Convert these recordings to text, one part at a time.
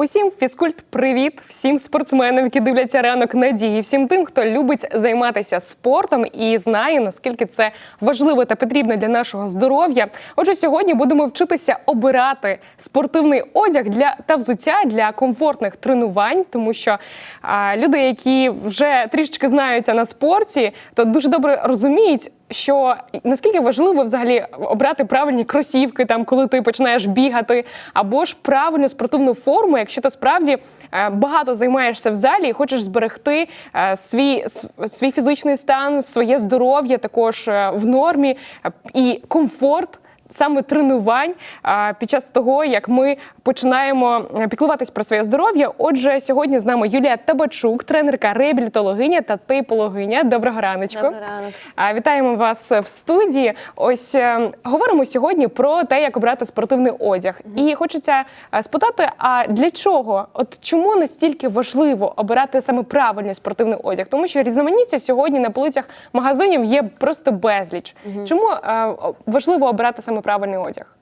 Усім фізкульт, привіт! Всім спортсменам, які дивляться ранок надії, всім тим, хто любить займатися спортом і знає наскільки це важливо та потрібно для нашого здоров'я. Отже, сьогодні будемо вчитися обирати спортивний одяг для та взуття для комфортних тренувань, тому що а, люди, які вже трішечки знаються на спорті, то дуже добре розуміють. Що наскільки важливо взагалі обрати правильні кросівки, там коли ти починаєш бігати, або ж правильну спортивну форму, якщо ти справді е, багато займаєшся в залі і хочеш зберегти е, свій, свій фізичний стан, своє здоров'я також е, в нормі і комфорт. Саме тренувань під час того, як ми починаємо е, піклуватись про своє здоров'я. Отже, сьогодні з нами Юлія Табачук, тренерка, реабілітологиня та типологиня. Доброго раночку. Ранок. А, Вітаємо вас в студії. Ось е, говоримо сьогодні про те, як обрати спортивний одяг. І хочеться е, спитати: а для чого? От чому настільки важливо обирати саме правильний спортивний одяг? Тому що різноманіття сьогодні на полицях магазинів є просто безліч. Чому е, важливо обирати саме правильний одяг?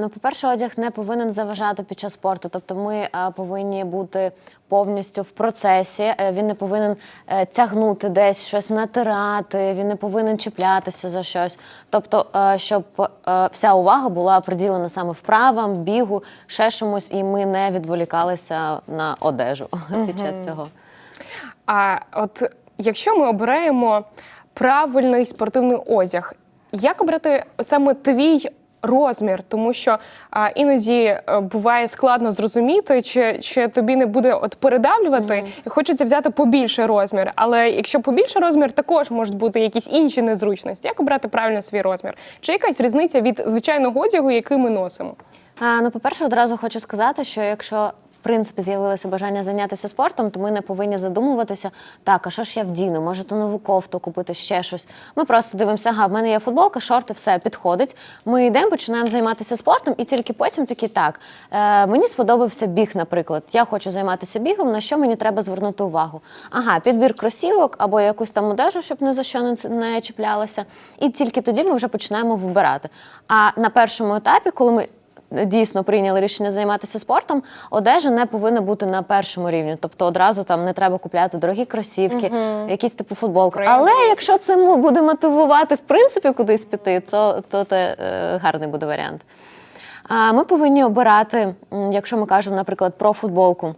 Ну, по-перше, одяг не повинен заважати під час спорту. Тобто ми повинні бути повністю в процесі. Е, Він не повинен е, тягнути десь щось натирати, він не повинен чіплятися за щось. Тобто, е, щоб вся увага була приділена саме вправам, бігу, ще чомусь, і ми не відволікалися на одежу під час цього. А от якщо ми обираємо правильний спортивний одяг, як обрати саме твій розмір? Тому що а, іноді е, буває складно зрозуміти, чи, чи тобі не буде от передавлювати, і хочеться взяти побільше розмір. Але якщо побільше розмір, також можуть бути якісь інші незручності. Як обрати правильно свій розмір? Чи якась різниця від звичайного одягу, який ми носимо? А, ну, по-перше, одразу хочу сказати, що якщо принципі з'явилося бажання зайнятися спортом, то ми не повинні задумуватися, так, а що ж я вдіну? Може, то нову кофту купити ще щось. Ми просто дивимося, ага, в мене є футболка, шорти, все підходить. Ми йдемо, починаємо займатися спортом, і тільки потім такі так. Е, мені сподобався біг, наприклад. Я хочу займатися бігом, на що мені треба звернути увагу? Ага, підбір кросівок або якусь там одежу, щоб не за що не, не чіплялася. І тільки тоді ми вже починаємо вибирати. А на першому етапі, коли ми дійсно прийняли рішення займатися спортом, одежа не повинна бути на першому рівні. Тобто одразу там не треба купляти дорогі кросівки, якісь типу футболки. Бренди. Але якщо це буде мотивувати в принципі кудись піти, то, то це е, гарний буде варіант. А ми повинні обирати, якщо ми кажемо, наприклад, про футболку.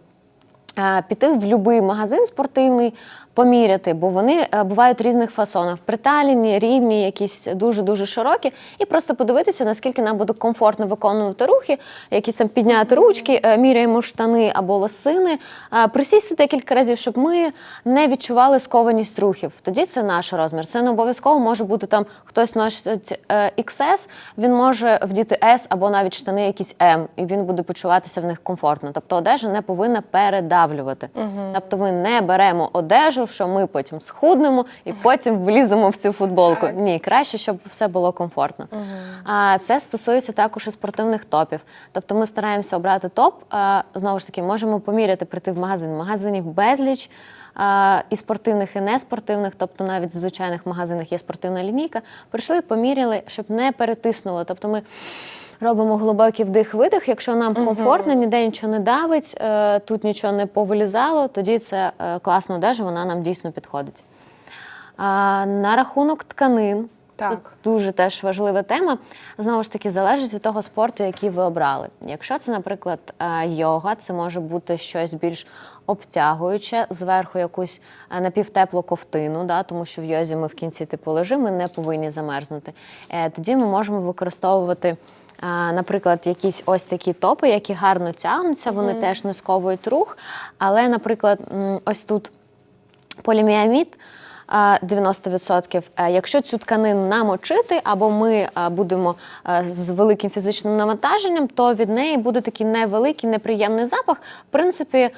Піти в будь-який магазин спортивний, поміряти, бо вони е, бувають різних фасонів. Приталені, рівні, якісь дуже-дуже широкі, і просто подивитися, наскільки нам буде комфортно виконувати рухи, якісь там підняти ручки, е, міряємо штани або лосини, е, присісти декілька разів, щоб ми не відчували скованість рухів. Тоді це наш розмір. Це не обов'язково може бути там хтось носить XS, він може вдіти S або навіть штани якісь M, і він буде почуватися в них комфортно. Тобто одежа не повинна передавлювати. Тобто ми не беремо одежу, що ми потім схуднемо і потім вліземо в цю футболку. Ні, краще, щоб все було комфортно. А це стосується також і спортивних топів. Тобто ми стараємося обрати топ. А, знову ж таки, можемо поміряти, прийти в магазин. Магазинів безліч. І спортивних, і неспортивних, тобто навіть в звичайних магазинах є спортивна лінійка. Прийшли, поміряли, щоб не перетиснуло. Тобто ми робимо глибокий вдих-видих. Якщо нам комфортно, ніде нічого не давить, е, тут нічого не повилізало, тоді це е, класна одежа, вона нам дійсно підходить. А, На рахунок тканин. Це дуже теж важлива тема. Знову ж таки, залежить від того спорту, який ви обрали. Якщо це, наприклад, е, йога, це може бути щось більш обтягуюче, зверху якусь напівтеплу ковтину, да, тому що в йозі ми в кінці типу лежимо, ми не повинні замерзнути. Тоді ми можемо використовувати. Е, Наприклад, якісь ось такі топи, які гарно тягнуться, вони теж не сковують рух. Але, наприклад, ось тут поліміамід 90%. Е, Якщо цю тканину намочити, або ми будемо з великим фізичним навантаженням, то від неї буде такий невеликий, неприємний запах. В принципі,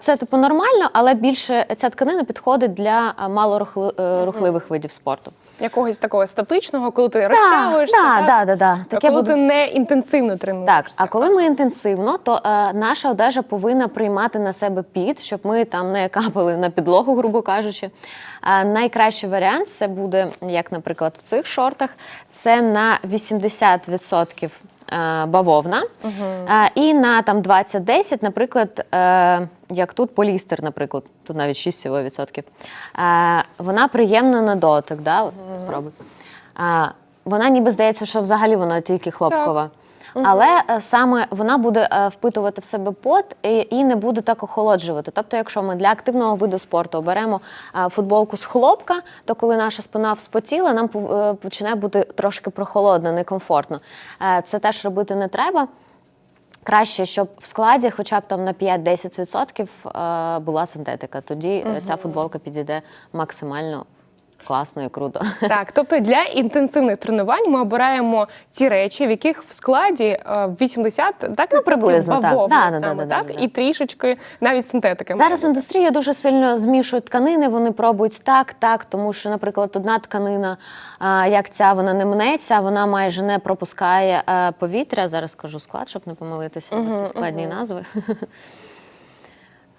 це типу нормально, але більше ця тканина підходить для малорухливих видів спорту. Якогось такого статичного, коли ти розтягуєшся, да, так? да, да, да. а Таке коли буду... ти не інтенсивно тренуєшся. так, а коли ми інтенсивно, то е, наша одежа повинна приймати на себе під, щоб ми там не капали на підлогу, грубо кажучи. Е, найкращий варіант це буде, як, наприклад, в цих шортах, це на 80% е, бавовна. Угу. І на там 20-10, наприклад, е, як тут полістер, наприклад, тут навіть 6 всього відсотків. Е, Вона приємна на дотик. Да? От, спробуй. Е, Вона ніби здається, що взагалі вона тільки хлопкова. Але е, саме вона буде е, впитувати в себе пот і, не буде так охолоджувати. Тобто, якщо ми для активного виду спорту оберемо е, футболку з хлопка, то коли наша спина вспотіла, нам починає бути трошки прохолодно, некомфортно. Це теж робити не треба. Краще, щоб в складі хоча б там на 5-10% е, була синтетика. Тоді е, ця футболка підійде максимально класно і круто. Так, тобто для інтенсивних тренувань ми обираємо ті речі, в яких в складі е, 80 так Ну, приблизно, так. бавовни Да, да, да, саме, да, так да, да. і трішечки навіть синтетики. Зараз індустрія дуже сильно змішує тканини. Вони пробують так, так, тому що, наприклад, одна тканина, як ця, вона не мнеться, вона майже не пропускає е, повітря. Зараз скажу склад, щоб не помилитися на ці складні назви.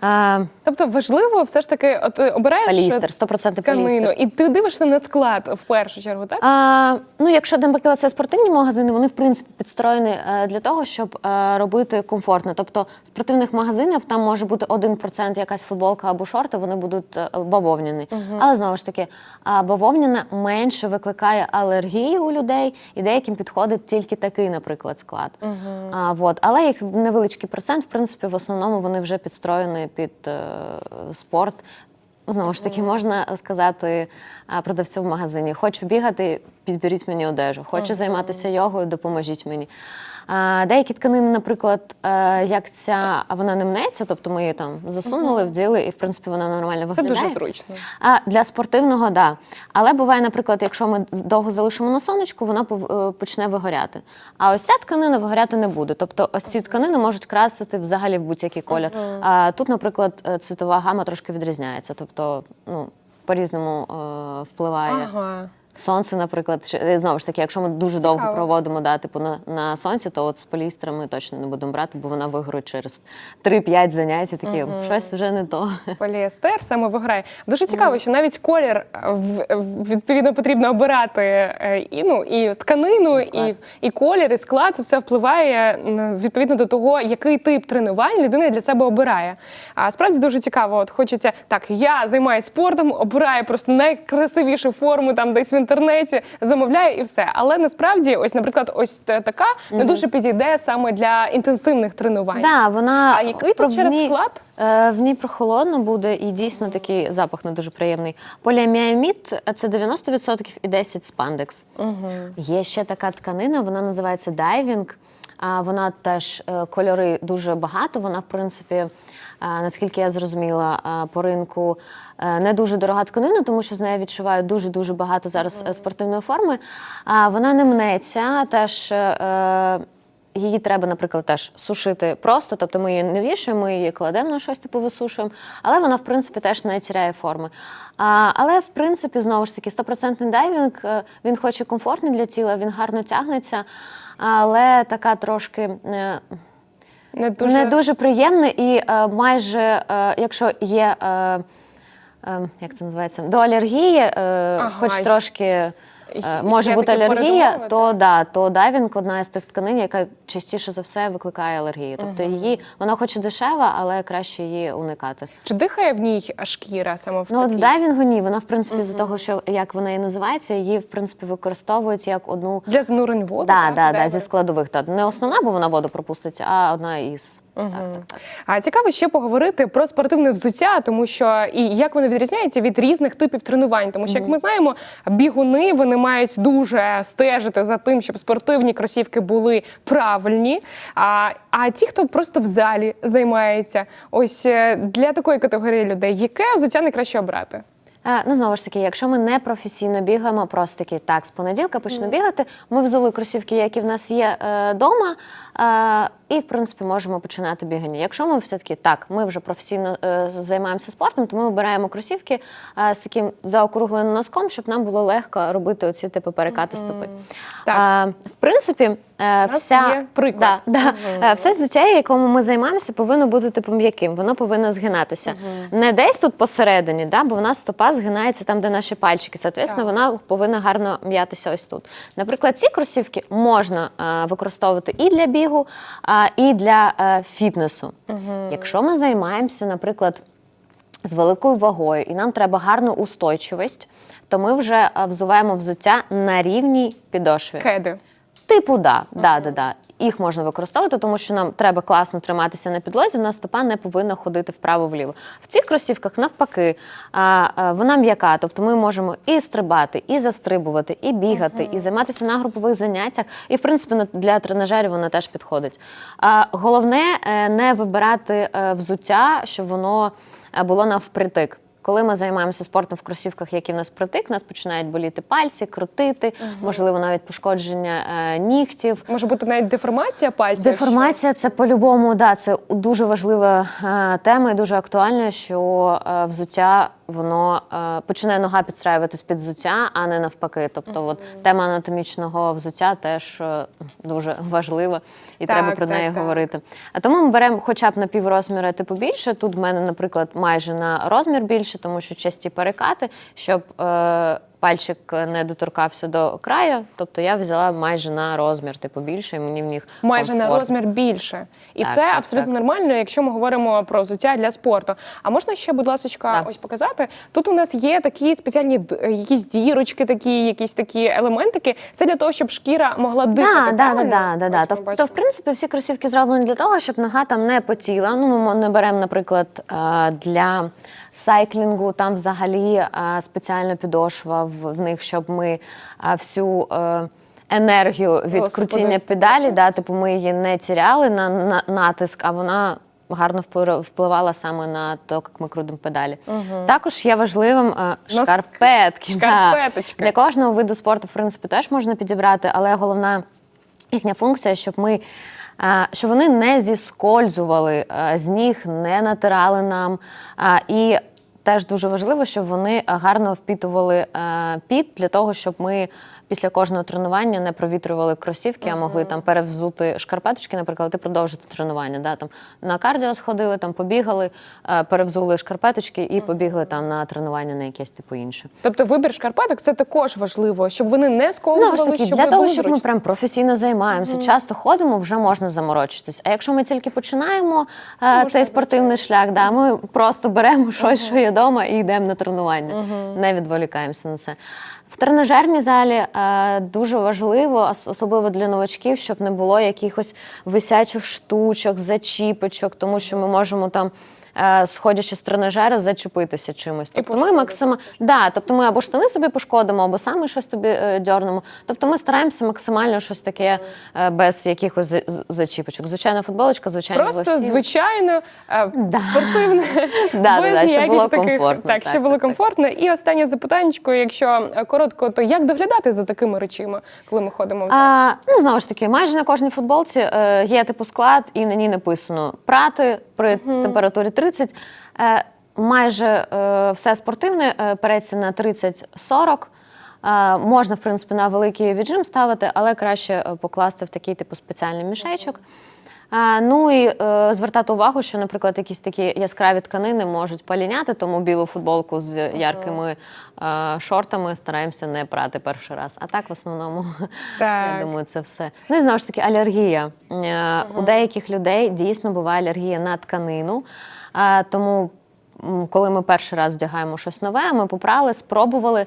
Е, Тобто важливо все ж таки, от обираєш Полістер, 100% тканину, полістер. і ти дивишся на склад в першу чергу, так? А, ну, якщо наприклад, це спортивні магазини, вони в принципі підстроєні е, для того, щоб е, робити комфортно. Тобто в спортивних магазинах там може бути 1% якась футболка або шорти, вони будуть е, бавовняні. Але знову ж таки, а, бавовняна менше викликає алергії у людей, і деяким підходить тільки такий, наприклад, склад. А, вот. Але їх невеличкий процент, в принципі, в основному вони вже підстроєні під е, спорт. Знову ж таки, можна сказати продавцю в магазині: хочу бігати, підберіть мені одежу, хочу займатися йогою, допоможіть мені. Деякі тканини, наприклад, е, як ця, а вона не мнеться, тобто ми її там засунули, вділи, і в принципі вона нормально Це дуже зручно. А для спортивного, так. Да. Але буває, наприклад, якщо ми довго залишимо на сонечку, вона е, почне вигоряти. А ось ця тканина вигоряти не буде. Тобто, ось ці тканини можуть красити взагалі в будь-який колір. А тут, наприклад, е, цвітова гама трошки відрізняється. Тобто, ну, по-різному е, впливає. Ага. Сонце, наприклад, е, знову ж таки, якщо ми дуже Цікаво. довго проводимо да, типу, на, на сонці, то от з полістера ми точно не будемо брати, бо вона вигорить через 3-5 занять і такі щось вже не то. Поліестер саме виграє. Дуже цікаво, що навіть колір е, в- відповідно потрібно обирати е, і ну і тканину, І і, і колір, і склад. Це все впливає відповідно до того, який тип тренувань людина для себе обирає. А справді дуже цікаво. От хочеться так, я займаюся спортом, обираю просто найкрасивішу форму там десь в інтернеті, замовляю і все. Але насправді, ось, наприклад, ось та- така не дуже підійде саме для інтенсивних тренувань. Да, вона А який тут через склад? Е, В ній прохолодно буде і дійсно такий запах не дуже приємний. Поліаміамід – це 90% і 10% спандекс. Є ще така тканина, вона називається дайвінг. Вона теж е, кольори дуже багато. Вона, в принципі, е, наскільки я зрозуміла, е, по ринку не дуже дорога тканина, тому що з нею відшивають дуже дуже багато зараз спортивної форми. А Вона не мнеться, теж. Її треба, наприклад, теж сушити просто, тобто ми її не вішаємо, ми її кладемо на щось, типу висушуємо, але вона, в принципі, теж не тіряє форми. А, але, в принципі, знову ж таки, стопроцентний дайвінг, е, він хоч і комфортний для тіла, він гарно тягнеться, але така трошки. е, Не дуже, Не дуже приємно, і е, майже, е, якщо є, е, е, як це називається, до алергії, е, хоч трошки може бути алергія, то да, то дайвінг одна із тих тканин, яка частіше за все викликає алергію. Тобто її, вона хоч і дешева, але краще її уникати. Чи дихає в ній шкіра саме в Ну от в дайвінгу ні, вона в принципі з того, що як вона і називається, її в принципі використовують як одну. Для занурень в воду? Да, да, да, зі складових. Та не основна, бо вона воду пропустить, а одна із. Так, так, так. А цікаво ще поговорити про спортивне взуття, тому що і як воно відрізняється від різних типів тренувань. Тому що, як ми знаємо, бігуни вони мають дуже стежити за тим, щоб спортивні кросівки були правильні. А, а ті, хто просто в залі займається, ось е, для такої категорії людей, яке взуття найкраще обрати? Е, Ну, знову ж таки, якщо ми не професійно бігаємо, просто таки так, з понеділка почну бігати. Ми взули кросівки, які в нас є вдома. Е, і в принципі можемо починати бігання. Якщо ми все-таки так, ми вже професійно е, займаємося спортом, то ми обираємо кросівки е, з таким заокругленим носком, щоб нам було легко робити оці типу перекати стопи. Так. В принципі, е, вся приклад. Да, да. Е, все взуття, якому ми займаємося, повинно бути типу м'яким. Воно повинно згинатися. Не десь тут посередині, да, бо в нас стопа згинається там, де наші пальчики. Соответственно, вона повинна гарно м'ятися ось тут. Наприклад, ці кросівки можна е, використовувати і для бігу, а, і для е, фітнесу. Якщо ми займаємося, наприклад, з великою вагою, і нам треба гарну устойчивість, то ми вже е, взуваємо взуття на рівній підошві. Кеди. Типу, да, да, да, да. Їх можна використовувати, тому що нам треба класно триматися на підлозі. У нас стопа не повинна ходити вправо-вліво. В цих кросівках навпаки, а, а, вона м'яка, тобто ми можемо і стрибати, і застрибувати, і бігати, і займатися на групових заняттях. І в принципі для тренажерів вона теж підходить. А, головне е, не вибирати е, взуття, щоб воно е, було навпритик. Коли ми займаємося спортом в кросівках, які в нас притик, нас починають боліти пальці, крутити, можливо, навіть пошкодження е, нігтів. Може бути навіть деформація пальців. Деформація це по-любому, да, це дуже важлива е, тема і дуже актуальна, що е, взуття воно е, починає нога підстраюватись під взуття, а не навпаки. Тобто, от тема анатомічного взуття теж е, дуже важлива, і Так, треба про так, неї так. говорити. А тому ми беремо хоча б на піврозміра типу більше. Тут в мене, наприклад, майже на розмір більше, тому що часті перекати, щоб е, пальчик не доторкався до краю. Тобто я взяла майже на розмір, типу більше, і мені в них Майже на розмір більше, і Так, це так, абсолютно так. нормально, якщо ми говоримо про взуття для спорту. А можна ще, будь ласка, ось показати? Тут у нас є такі спеціальні е, якісь дірочки, такі якісь такі елементики. Це для того, щоб шкіра могла дихати. Да, да, да, да, да, бачимо. в принципі, всі кросівки зроблені для того, щоб нога там не потіла. Ну, ми не беремо, наприклад, е, для сайклінгу, там взагалі е, спеціальна підошва в, в них, щоб ми е, всю. е, Енергію від Велосипедист. крутіння педалі, да, типу ми її не тіряли на, на натиск, а вона гарно впливала- саме на те, як ми крутимо педалі. Також є важливим Носки. шкарпетки. да. Для кожного виду спорту, в принципі, теж можна підібрати, але головна їхня функція, щоб ми. Е, Щоб вони не зіскользували е, з ніг, не натирали нам. І теж дуже важливо, щоб вони е, гарно впітували е, піт для того, щоб ми після кожного тренування не провітрювали кросівки, а могли там перевзути шкарпеточки, наприклад, і продовжити тренування. Да? Там, на кардіо сходили, там побігали, е, перевзули шкарпеточки і побігли там на тренування на якесь типу інше. Тобто вибір шкарпеток це також важливо, щоб вони не таки, щоб для того, щоб ми прям професійно займаємося, часто ходимо, вже можна заморочитись. А якщо ми тільки починаємо е, цей спортивний шлях, да, ми просто беремо щось, що є вдома, і йдемо на тренування. Не відволікаємося на це. В тренажерній залі е, дуже важливо, особливо для новачків, щоб не було якихось висячих штучок, зачіпочок, тому що ми можемо там. Е, Сходячи з тренажера, зачепитися чимось. Тобто ми максимально да, тобто ми або штани собі пошкодимо, або саме щось тобі е, дьорнемо. Тобто ми стараємося максимально щось таке е, без якихось зачіпочок. Звичайна футболочка, звичайно, Просто звичайно Да. спортивне, Да, без да, щоб було таких, комфортно, Так, так, щоб було так, так. комфортно. І останнє запитаннячко, якщо коротко, то як доглядати за такими речима, коли ми ходимо в зал? А, ну, знову ж таки, майже на кожній футболці е, є типу склад, і на ній написано прати при температурі 30. Е, майже е, все спортивне е, переться на 30-40. Е, можна, в принципі, на великий віджим ставити, але краще покласти в такий типу спеціальний мішечок. Ну і звертати увагу, що, наприклад, якісь такі яскраві тканини можуть поліняти, тому білу футболку з яркими шортами стараємося не прати перший раз. А так, в основному, Так. я думаю, це все. Ну і знову ж таки, алергія. Е, У деяких людей дійсно буває алергія на тканину. Тому, коли ми перший раз вдягаємо щось нове, ми попрали, спробували.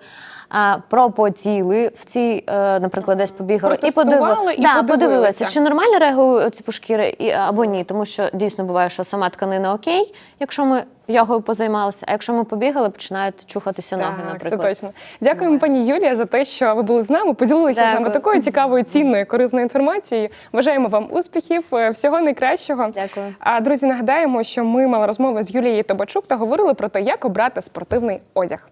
А, пропотіли в цій, е, наприклад, десь побігали і подивили, і да, подивилися. подивилися, чи нормально реагують типу шкіри і або ні, тому що дійсно буває, що сама тканина окей, якщо ми йогою позаймалися, а якщо ми побігали, починають чухатися ноги, Так, наприклад. це точно. Дякуємо, пані Юлія, за те, що ви були з нами, поділилися з нами такою цікавою, цінною, корисною інформацією. Бажаємо вам успіхів, е, всього найкращого. Дякую. А друзі, нагадаємо, що ми мали розмову з Юлією Табачук та говорили про те, як обрати спортивний одяг.